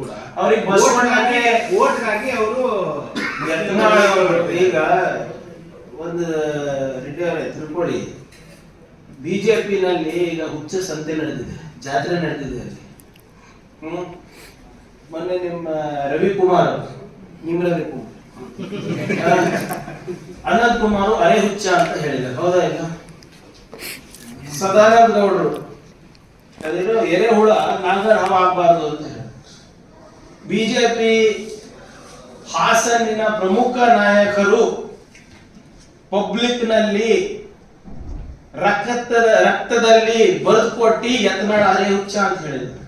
ಕೂಡ. ಅವ್ರಿಗೆ bus vote ಓಟ್ಗಾಗಿ ಅವರು ಈಗ ಒಂದು ರಿಟೈರ್ ತಿಳ್ಕೊಳ್ಳಿ. ಬಿಜೆಪಿನಲ್ಲಿ ಈಗ ಹುಚ್ಚ ಸಂತೆ ನಡೆದಿದೆ. ಜಾತ್ರೆ ನಡೆದಿದೆ ಅಲ್ಲಿ. ಹ್ಮ್? ಮೊನ್ನೆ ನಿಮ್ಮ ರವಿಕುಮಾರ್ ನಿಮ್ಮ ರವಿಕುಮಾರ್. ಅನಂತ್ ಕುಮಾರ್ ಅರೆ ಹುಚ್ಚ ಅಂತ ಹೇಳಿದ್ದಾರೆ. ಹೌದಾ ಇಲ್ಲ? ಸದಾನಂದ ಗೌಡರು. ಅದೇನೋ ಎರೆಹುಳ ನಾಗರ ಹವ ಆಗ್ಬಾರ್ದು ಅಂತ. ಹೇಳಿ ಬಿಜೆಪಿ ಹಾಸನಿನ ಪ್ರಮುಖ ನಾಯಕರು ಪಬ್ಲಿಕ್ನಲ್ಲಿ ರಕ್ತದ, ರಕ್ತದಲ್ಲಿ ಬರೆದು ಕೊಟ್ಟಿ ಯತ್ನಾಳ್ ಅರೆ ಹುಚ್ಚ ಅಂತ ಹೇಳಿದ್ರು.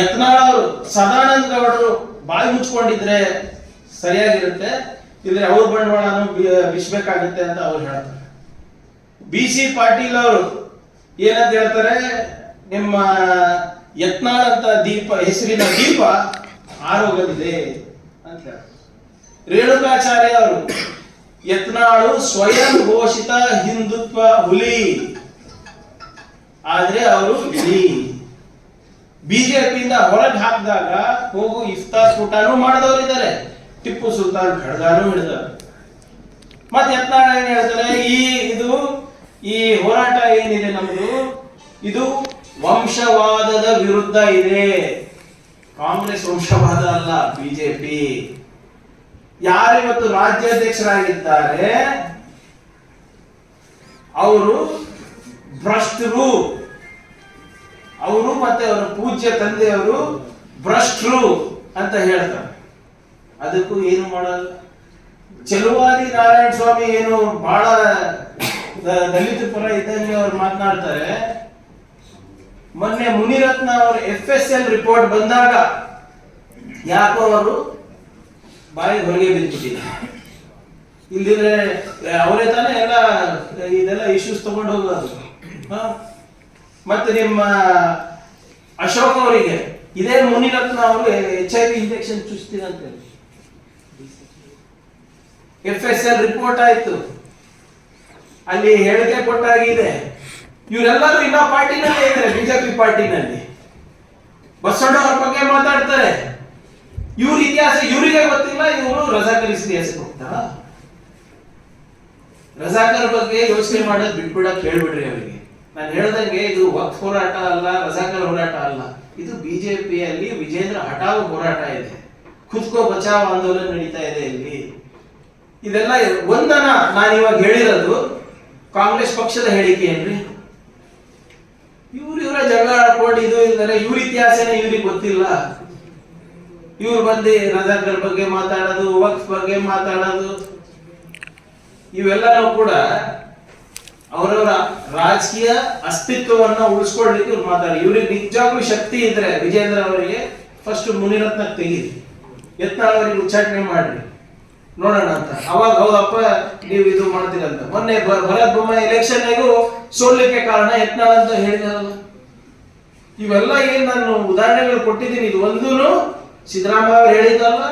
ಯತ್ನಾಳ್ ಅವರು, ಸದಾನಂದ ಗೌಡರು ಬಾಯಿ ಮುಚ್ಕೊಂಡಿದ್ರೆ ಸರಿಯಾಗಿರುತ್ತೆ, ಇದ್ರೆ ಅವ್ರ ಬಂಡವಾಳನು ಬಿಸ್ಬೇಕಾಗುತ್ತೆ ಅಂತ ಅವ್ರು ಹೇಳ್ತಾರೆ. ಬಿ ಸಿ ಪಾಟೀಲ್ ಅವರು ಏನಂತ ಹೇಳ್ತಾರೆ, ನಿಮ್ಮ ಯತ್ನಾಳ್ ದೀಪ, ಹೆಸರಿನ ದೀಪ ಆರೋಗ್ಯವಿದೆ ಅಂತ ಹೇಳ್ತಾರೆ. ರೇಣುಕಾಚಾರ್ಯ ಅವರು, ಯತ್ನಾಳು ಸ್ವಯಂ ಘೋಷಿತ ಹಿಂದುತ್ವ ಹುಲಿ. ಆದ್ರೆ ಅವರು ಹುಲಿ ಬಿಜೆಪಿಯಿಂದ ಹೊರಗೆ ಹಾಕಿದಾಗ ಹೋಗು ಇಫ್ತಾರ್ ಕೂಟನೂ ಮಾಡಿದವರಿದ್ದಾರೆ ಟಿಪ್ಪು ಸುಲ್ತಾನ್ ಖಡ್ಗಾನು ಹಿಡಿದವರು. ಮತ್ತೆ ಯತ್ನಾಳ ಏನ್ ಹೇಳ್ತಾರೆ ಈ ಇದು, ಈ ಹೋರಾಟ ಏನಿದೆ ನಮ್ದು? ಇದು ವಂಶವಾದದ ವಿರುದ್ಧ ಇದೆ. ಕಾಂಗ್ರೆಸ್ ವಂಶವಾದ ಅಲ್ಲ ಬಿಜೆಪಿ. ಯಾರಿವತ್ತು ರಾಜ್ಯಾಧ್ಯಕ್ಷರಾಗಿದ್ದಾರೆ? ಅವರು ಭ್ರಷ್ಟರು ಅವರು ಮತ್ತೆ ಅವರ ಪೂಜ್ಯ ತಂದೆಯವರು ಭ್ರಷ್ಟರು ಅಂತ ಹೇಳ್ತಾರೆ. ಅದಕ್ಕೂ ಏನು ಮಾಡಲ್ಲ. ಚಲುವಾದಿ ನಾರಾಯಣ ಸ್ವಾಮಿ ಏನು ಬಹಳ ದಲಿತ ಪರ ಇದ್ದಂಗೆ ಅವ್ರು ಮಾತನಾಡ್ತಾರೆ. ಮೊನ್ನೆ ಮುನಿರತ್ನ ಅವರು ಎಫ್ ಎಸ್ ಎಲ್ ರಿಪೋರ್ಟ್ ಬಂದಾಗ ಯಾಕೋ ಅವರು ಬಾಯಿ ಹೊರಗೆ ಬಿದ್ದುಬಿಟ್ಟಿದ್ದಾರೆ ಇಲ್ದಿದ್ರೆ ಅವರೇ ತಾನೇ ಎಲ್ಲ ಇದೆಲ್ಲ ಇಶ್ಯೂಸ್ ತಗೊಂಡು ಹೋಗೋದು? ಮತ್ತೆ ನಿಮ್ಮ ಅಶೋಕ್ ಅವರಿಗೆ, ಇದೇ ಮುನಿರತ್ನ ಅವರು ಎಚ್ ಐ ವಿ ಇಂಜೆಕ್ಷನ್ ಚುಚ್ತೀರಂತೆ ಎಫ್ ಎಸ್ ಎಲ್ ರಿಪೋರ್ಟ್ ಆಯ್ತು. ಅಲ್ಲಿ ಹೇಳಿಕೆ ಕೊಟ್ಟಾಗಿದೆ ಇವರೆಲ್ಲರೂ ಇನ್ನ ಪಾರ್ಟಿನಲ್ಲಿ ಇದ್ದಾರೆ, ಬಿಜೆಪಿ ಪಾರ್ಟಿನಲ್ಲಿ. ಬಸವಣ್ಣವ್ರ ಬಗ್ಗೆ ಮಾತಾಡ್ತಾರೆ. ಇವ್ರ ಇತಿಹಾಸ ಇವರಿಗೆ ಗೊತ್ತಿಲ್ಲ, ಇವರು ರಜಾಕರ್ ಇತಿಹಾಸ ಹೋಗ್ತಾರ? ರಜಾಕರ್ ಬಗ್ಗೆ ಯೋಚನೆ ಮಾಡೋದು ಬಿಟ್ಬಿಡಕ್ ಹೇಳ್ಬಿಡ್ರಿ ಅವರಿಗೆ. ನಾನು ಹೇಳ್ದಂಗೆ ಇದು ವಕ್ಫ್ ಹೋರಾಟ ಅಲ್ಲ, ರಜಾಕರ್ ಹೋರಾಟ ಅಲ್ಲ. ಇದು ಬಿಜೆಪಿಯಲ್ಲಿ ವಿಜೇಂದ್ರ ಹಠಾವ್ ಹೋರಾಟ ಇದೆ. ಖುದ್ಕೋ ಬಚಾವ್ ಆಂದೋಲನ ನಡೀತಾ ಇದೆ ಇಲ್ಲಿ. ಇದೆಲ್ಲ ಒಂದನ ನಾನು ಇವಾಗ ಹೇಳಿರೋದು ಕಾಂಗ್ರೆಸ್ ಪಕ್ಷದ ಹೇಳಿಕೆ ಏನ್ರಿ? ಇವ್ರು ಇವರ ಜಗಳ ಆಡ್ಕೊಂಡು ಇದು ಇದ್ದಾರೆ ಇವ್ರ ಇತಿಹಾಸನೇ ಇವ್ರಿಗೆ ಗೊತ್ತಿಲ್ಲ. ಇವ್ರು ಬಂದು ರಜಾಕರ್ ಬಗ್ಗೆ ಮಾತಾಡೋದು, ವಕ್ಸ್ ಬಗ್ಗೆ ಮಾತಾಡೋದು. ಇವೆಲ್ಲರೂ ಕೂಡ ಅವರವರ ರಾಜಕೀಯ ಅಸ್ತಿತ್ವವನ್ನ ಉಳಿಸ್ಕೊಳ್ಲಿಕ್ಕೆ ಇವ್ರು ಮಾತಾಡಿ ಇವ್ರಿಗೆ ನಿಜವಾಗ್ಲೂ ಶಕ್ತಿ ಇದ್ರೆ ವಿಜೇಂದ್ರ ಅವರಿಗೆ ಫಸ್ಟ್ ಮುನಿರತ್ನ ತೆಗೀರಿ. ಯತ್ನಾಳ್ ಅವರಿಗೆ ಉಚ್ಚಾಟನೆ ಮಾಡ್ರಿ. ನೋಡೋಣ ಅಂತ. ಅವಾಗ ಹೌದಪ್ಪ, ನೀವು ಇದು ಮಾಡ್ತೀರಂತ. ಮೊನ್ನೆ ಭರತ್ ಬೊಮ್ಮಾಯಿ ಎಲೆಕ್ಷನ್ ಸೋಲ್ಲಿಕ್ಕೆ ಕಾರಣ ಯತ್ನಾಳ್ ಅಂತ ಹೇಳಿದಾರಲ್ಲ ಇವೆಲ್ಲ ಏನ್ ನಾನು ಉದಾಹರಣೆಗಳು ಕೊಟ್ಟಿದ್ದೀನಿ. ಇದು ಒಂದೂ ಸಿದ್ದರಾಮಯ್ಯ ಅವ್ರು ಹೇಳಿದಲ್ಲ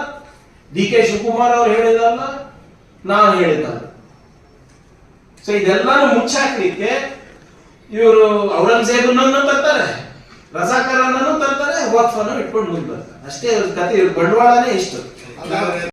ಡಿ ಕೆ ಶಿವಕುಮಾರ್ ಅವ್ರು ಹೇಳಿದಲ್ಲ ನಾನು ಹೇಳಿದ್ದಲ್ಲ. ಸೊ ಇದೆಲ್ಲಾನು ಮುಚ್ಚಾಕ್ಲಿಕ್ಕೆ ಇವರು ಔರಂಗಜೇಬನನ್ನು ತರ್ತಾರೆ ರಜಾಕರನನ್ನು ತರ್ತಾರೆ, ವಕ್ಫನ್ನು ಇಟ್ಕೊಂಡು ಮುಂದೆ ಬರ್ತಾರೆ. ಅಷ್ಟೇ ಕತೆ ಬಂಡವಾಳನೇ ಇಷ್ಟು.